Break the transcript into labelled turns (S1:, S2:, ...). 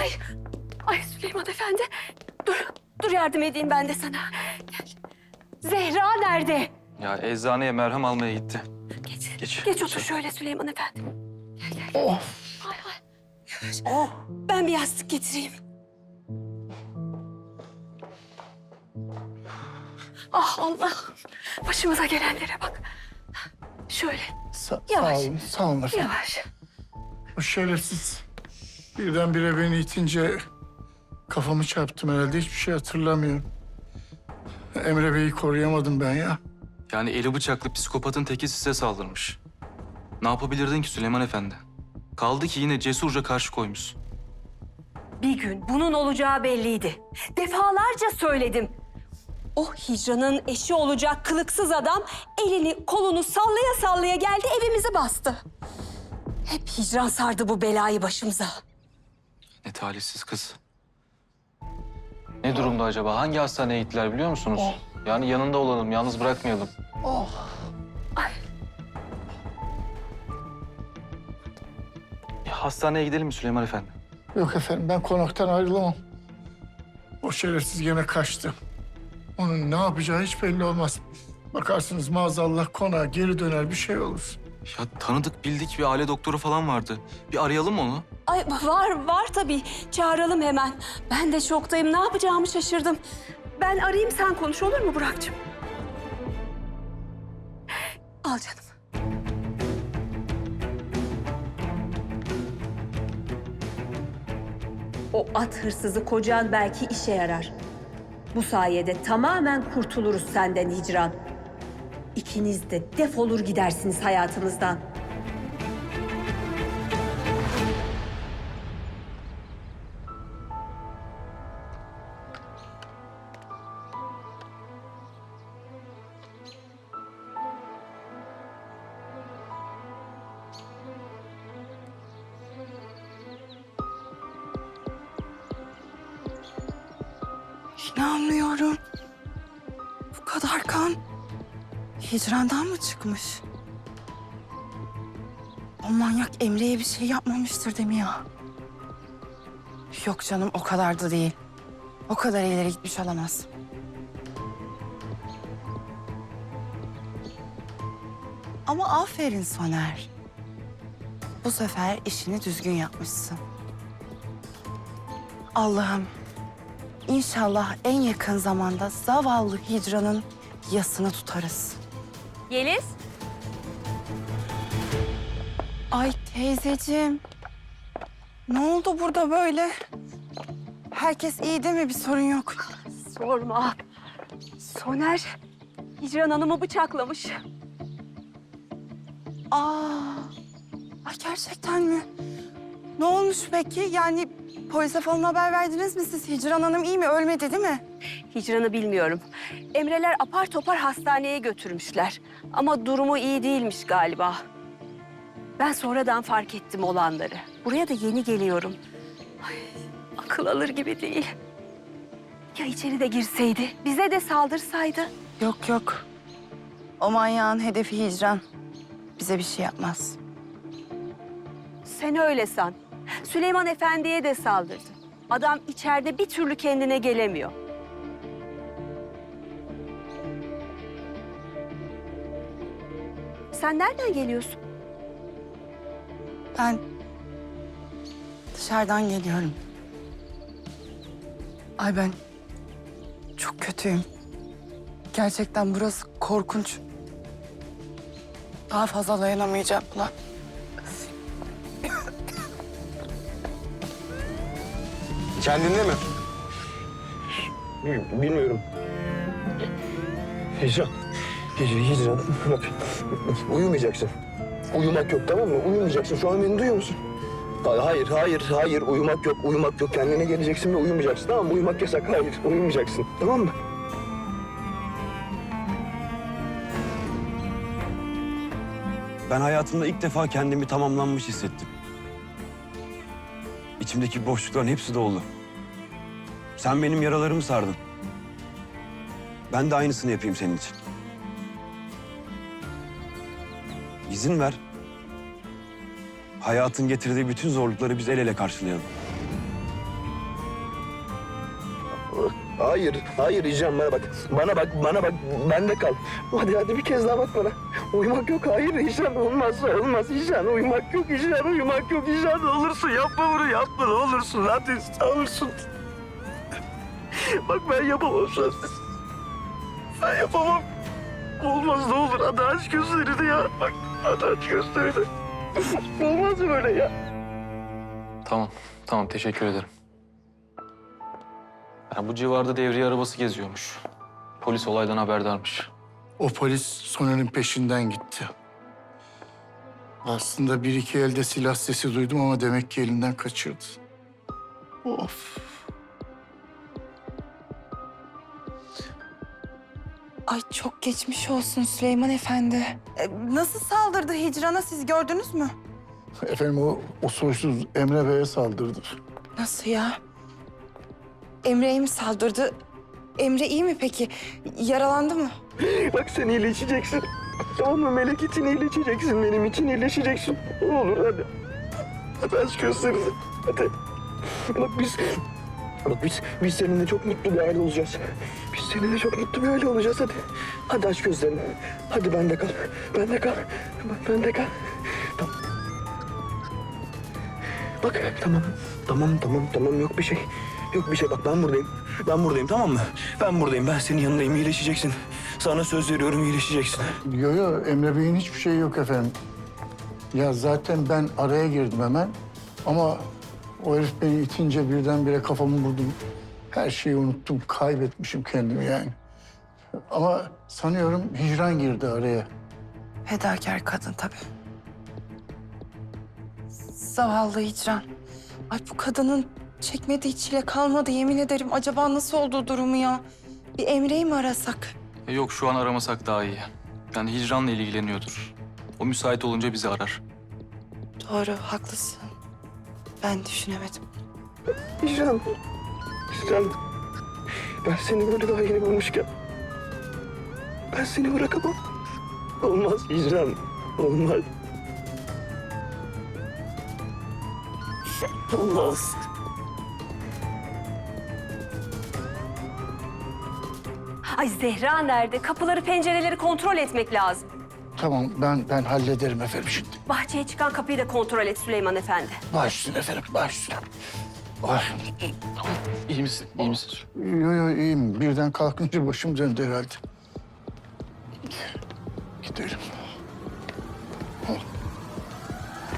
S1: Ay, ay Süleyman Efendi. Dur, dur yardım edeyim ben de sana. Gel. Zehra nerede?
S2: Ya eczaneye merhem almaya gitti.
S1: Geç,
S2: Geç.
S1: geç otur şöyle Süleyman Efendi. Gel, gel. gel.
S3: Oh.
S1: Ay, ay. Yavaş. Ben bir yastık getireyim. Ah Allah. Başımıza gelenlere bak. Şöyle,
S3: Sa
S1: Yavaş.
S3: Sağ olun, sağ olun efendim.
S1: yavaş.
S3: O şerefsiz birdenbire beni itince kafamı çarptım herhalde. Hiçbir şey hatırlamıyorum. Emre Bey'i koruyamadım ben ya.
S2: Yani eli bıçaklı psikopatın teki size saldırmış. Ne yapabilirdin ki Süleyman Efendi? Kaldı ki yine cesurca karşı koymuşsun.
S1: Bir gün bunun olacağı belliydi. Defalarca söyledim. O Hicran'ın eşi olacak kılıksız adam elini kolunu sallaya sallaya geldi evimizi bastı. Hep Hicran sardı bu belayı başımıza.
S2: Ne talihsiz kız. Ne durumda acaba? Hangi hastaneye gittiler biliyor musunuz? Yani yanında olalım, yalnız bırakmayalım.
S3: Oh.
S2: Ya hastaneye gidelim mi Süleyman Efendi?
S3: Yok efendim ben konaktan ayrılamam. O şerefsiz gene kaçtı. Onun ne yapacağı hiç belli olmaz. Bakarsınız maazallah konağa geri döner bir şey olur.
S2: Ya tanıdık bildik bir aile doktoru falan vardı. Bir arayalım mı onu?
S1: Ay var var tabii. Çağıralım hemen. Ben de şoktayım. Ne yapacağımı şaşırdım. Ben arayayım sen konuş olur mu Burak'cığım? Al canım.
S4: O at hırsızı kocan belki işe yarar. Bu sayede tamamen kurtuluruz senden hicran. İkiniz de defolur gidersiniz hayatımızdan.
S5: İnanmıyorum. Bu kadar kan hicrandan mı çıkmış? O manyak Emre'ye bir şey yapmamıştır değil mi ya? Yok canım o kadar da değil. O kadar ileri gitmiş olamaz. Ama aferin Soner. Bu sefer işini düzgün yapmışsın. Allah'ım İnşallah en yakın zamanda zavallı Hidra'nın yasını tutarız.
S1: Yeliz.
S5: Ay teyzeciğim. Ne oldu burada böyle? Herkes iyi değil mi? Bir sorun yok.
S1: Sorma. Soner Hicran Hanım'ı bıçaklamış.
S5: Aa, ay gerçekten mi? Ne olmuş peki? Yani polise falan haber verdiniz mi siz? Hicran Hanım iyi mi? Ölmedi değil mi?
S1: Hicran'ı bilmiyorum. Emreler apar topar hastaneye götürmüşler. Ama durumu iyi değilmiş galiba. Ben sonradan fark ettim olanları. Buraya da yeni geliyorum. Ay, akıl alır gibi değil. Ya içeri de girseydi, bize de saldırsaydı?
S5: Yok yok. O manyağın hedefi Hicran. Bize bir şey yapmaz.
S1: Sen öyle san. Süleyman Efendi'ye de saldırdı. Adam içeride bir türlü kendine gelemiyor. Sen nereden geliyorsun?
S5: Ben dışarıdan geliyorum. Ay ben çok kötüyüm. Gerçekten burası korkunç. Daha fazla dayanamayacağım buna.
S6: Kendinde mi? Bil- Bilmiyorum. Hicran. Hicran, Hicran. Bak, uyumayacaksın. Uyumak yok tamam mı? Uyumayacaksın. Şu an beni duyuyor musun? Ha- Hayır, hayır, hayır. Uyumak yok, uyumak yok. Kendine geleceksin ve uyumayacaksın. Tamam mı? Uyumak yasak. Hayır, uyumayacaksın. Tamam mı?
S7: Ben hayatımda ilk defa kendimi tamamlanmış hissettim. İçimdeki boşlukların hepsi doldu. Sen benim yaralarımı sardın. Ben de aynısını yapayım senin için. İzin ver. Hayatın getirdiği bütün zorlukları biz el ele karşılayalım.
S6: Hayır, hayır Hicran bana bak. Bana bak, bana bak. Bende kal. Hadi hadi bir kez daha bak bana. Uyumak yok, hayır Hicran. Olmaz, olmaz Hicran. Uyumak yok Hicran, uyumak yok. Ne olursun yapma bunu, yapma ne olursun. Hadi ne olursun. Bak ben yapamam sensiz. Ben yapamam. Olmaz ne olur. Hadi aç gözlerini ya. Bak hadi aç gözlerini. Olmaz böyle ya.
S2: Tamam, tamam teşekkür ederim. Ya bu civarda devriye arabası geziyormuş. Polis olaydan haberdarmış.
S3: O polis Soner'in peşinden gitti. Aslında bir iki elde silah sesi duydum ama demek ki elinden kaçırdı. Of.
S5: Ay çok geçmiş olsun Süleyman Efendi. E, nasıl saldırdı Hicran'a siz gördünüz mü?
S3: Efendim o, o soysuz Emre Bey'e saldırdı.
S5: Nasıl ya? Emre'ye mi saldırdı? Emre iyi mi peki? Yaralandı mı?
S6: Bak sen iyileşeceksin. Tamam mı? Melek için iyileşeceksin. Benim için iyileşeceksin. Ne olur hadi. Hadi aç gözlerini. Hadi. Bak biz... Bak biz, biz seninle çok mutlu bir aile olacağız. Biz seninle çok mutlu bir aile olacağız hadi. Hadi aç gözlerini. Hadi bende kal. Bende kal. Bende kal. Bak tamam. Tamam tamam tamam yok bir şey. Yok bir şey bak ben buradayım. Ben buradayım tamam mı? Ben buradayım. Ben senin yanındayım. iyileşeceksin. Sana söz veriyorum iyileşeceksin.
S3: Yo yo Emre Bey'in hiçbir şeyi yok efendim. Ya zaten ben araya girdim hemen. Ama o herif beni itince birdenbire kafamı vurdum. Her şeyi unuttum, kaybetmişim kendimi yani. Ama sanıyorum hicran girdi araya.
S5: Fedakar kadın tabii. Zavallı Hicran. Ay bu kadının çekmediği çile kalmadı yemin ederim. Acaba nasıl olduğu durumu ya? Bir Emre'yi mi arasak?
S2: E yok şu an aramasak daha iyi. Yani hicranla ilgileniyordur. O müsait olunca bizi arar.
S5: Doğru, haklısın. Ben düşünemedim.
S6: Hicran. Hicran. Ben seni böyle daha yeni bulmuşken. Ben seni bırakamam. Olmaz Hicran. Olmaz. Olmaz.
S1: Ay Zehra nerede? Kapıları pencereleri kontrol etmek lazım.
S3: Tamam ben ben hallederim efendim şimdi.
S1: Bahçeye çıkan kapıyı da kontrol et Süleyman Efendi.
S3: Baş üstüne efendim, baş üstüne. Ay,
S2: İyi misin? İyi misin?
S3: yo yo iyiyim. Birden kalkınca başım döndü herhalde. Gidelim.